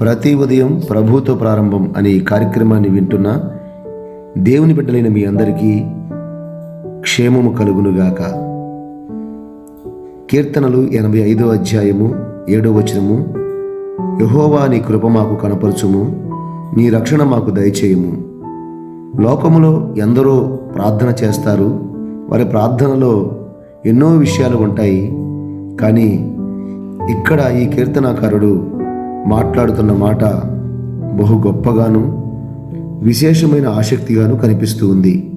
ప్రతి ఉదయం ప్రభుతో ప్రారంభం అనే ఈ కార్యక్రమాన్ని వింటున్న దేవుని బిడ్డలైన మీ అందరికీ క్షేమము కలుగునుగాక. కీర్తనలు ఎనభై ఐదో అధ్యాయము ఏడో వచనము యహోవా నీ కృప మాకు కనపరచుము నీ రక్షణ మాకు దయచేయము. లోకములో ఎందరో ప్రార్థన చేస్తారు వారి ప్రార్థనలో ఎన్నో విషయాలు ఉంటాయి కానీ ఇక్కడ ఈ కీర్తనాకారుడు మాట్లాడుతున్న మాట బహు గొప్పగాను విశేషమైన ఆసక్తిగాను కనిపిస్తూ ఉంది.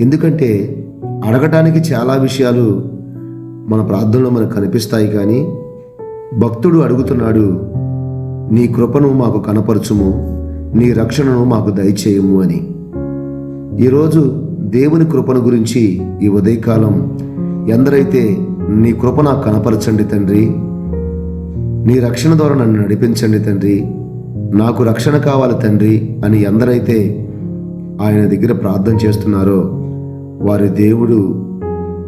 ఎందుకంటే అడగటానికి చాలా విషయాలు మన ప్రార్థనలో మనకు కనిపిస్తాయి కానీ భక్తుడు అడుగుతున్నాడు నీ కృపను మాకు కనపరచుము నీ రక్షణను మాకు దయచేయము అని. ఈరోజు దేవుని కృపను గురించి ఈ ఉదయకాలం ఎందరైతే నీ కృప నాకు కనపరచండి తండ్రి నీ రక్షణ ద్వారా నన్ను నడిపించండి తండ్రి. నాకు రక్షణ కావాలి తండ్రి అని ఎందరైతే ఆయన దగ్గర ప్రార్థన చేస్తున్నారో వారి దేవుడు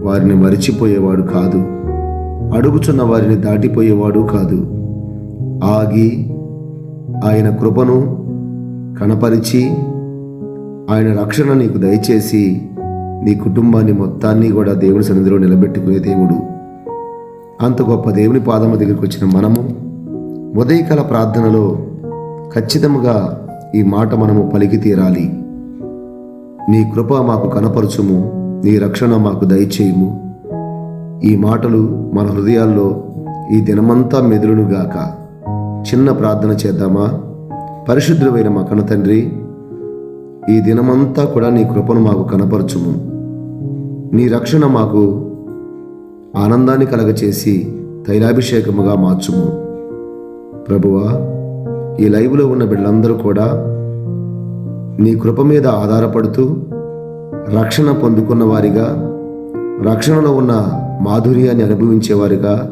వారిని మరిచిపోయేవాడు కాదు. అడుగుచున్న వారిని దాటిపోయేవాడు కాదు. ఆగి ఆయన కృపను కనపరిచి ఆయన రక్షణ నీకు దయచేసి నీ కుటుంబాన్ని మొత్తాన్ని కూడా దేవుడి సన్నిధిలో నిలబెట్టుకునే దేవుడు. అంత గొప్ప దేవుని పాదము దగ్గరికి వచ్చిన మనము ఉదయకాల ప్రార్థనలో ఖచ్చితంగా ఈ మాట మనము పలికి తీరాలి. నీ కృప మాకు కనపరచుము నీ రక్షణ మాకు దయచేయము. ఈ మాటలు మన హృదయాల్లో ఈ దినమంతా మెదులునుగాక చిన్న ప్రార్థన చేద్దామా? పరిశుద్ధమైన మా కన్న తండ్రి ఈ దినమంతా కూడా నీ కృపను మాకు కనపరచుము. నీ రక్షణ మాకు ఆనందాన్ని కలగచేసి తైలాభిషేకముగా మార్చుము. ప్రభువా ఈ లైవ్లో ఉన్న బిడ్డలందరూ కూడా నీ కృప మీద ఆధారపడుతూ రక్షణ పొందుకున్న వారిగా రక్షణలో ఉన్న మాధుర్యాన్ని అనుభవించేవారిగా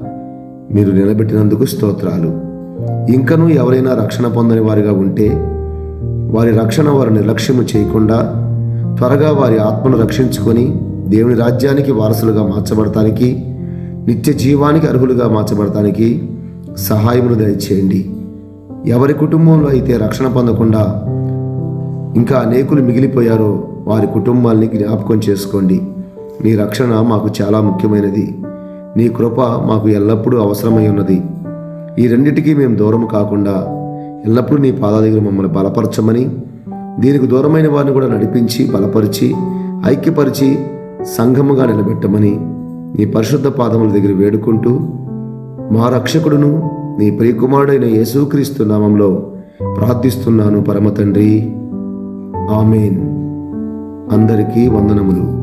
మీరు నిలబెట్టినందుకు స్తోత్రాలు. ఇంకనూ ఎవరైనా రక్షణ పొందని వారిగా ఉంటే వారి రక్షణ వారు నిర్లక్ష్యము చేయకుండా త్వరగా వారి ఆత్మను రక్షించుకొని దేవుని రాజ్యానికి వారసులుగా మార్చబడటానికి నిత్య జీవానికి అర్హులుగా మార్చబడటానికి సహాయమును దయచేయండి. ఎవరి కుటుంబంలో అయితే రక్షణ పొందకుండా ఇంకా అనేకులు మిగిలిపోయారో వారి కుటుంబాల్ని జ్ఞాపకం చేసుకోండి. నీ రక్షణ మాకు చాలా ముఖ్యమైనది. నీ కృప మాకు ఎల్లప్పుడూ అవసరమై ఉన్నది. ఈ రెండిటికీ మేము దూరం కాకుండా ఎల్లప్పుడూ నీ పాదాల దగ్గర మమ్మల్ని బలపరచమని దీనికి దూరమైన వారిని కూడా నడిపించి బలపరిచి ఐక్యపరిచి సంఘముగా నిలబెట్టమని నీ పరిశుద్ధ పాదముల దగ్గర వేడుకుంటూ మా రక్షకుడును నీ ప్రియకుమారుడైన యేసుక్రీస్తు నామంలో ప్రార్థిస్తున్నాను పరమ తండ్రి. ఆమెన్. అందరికీ వందనములు.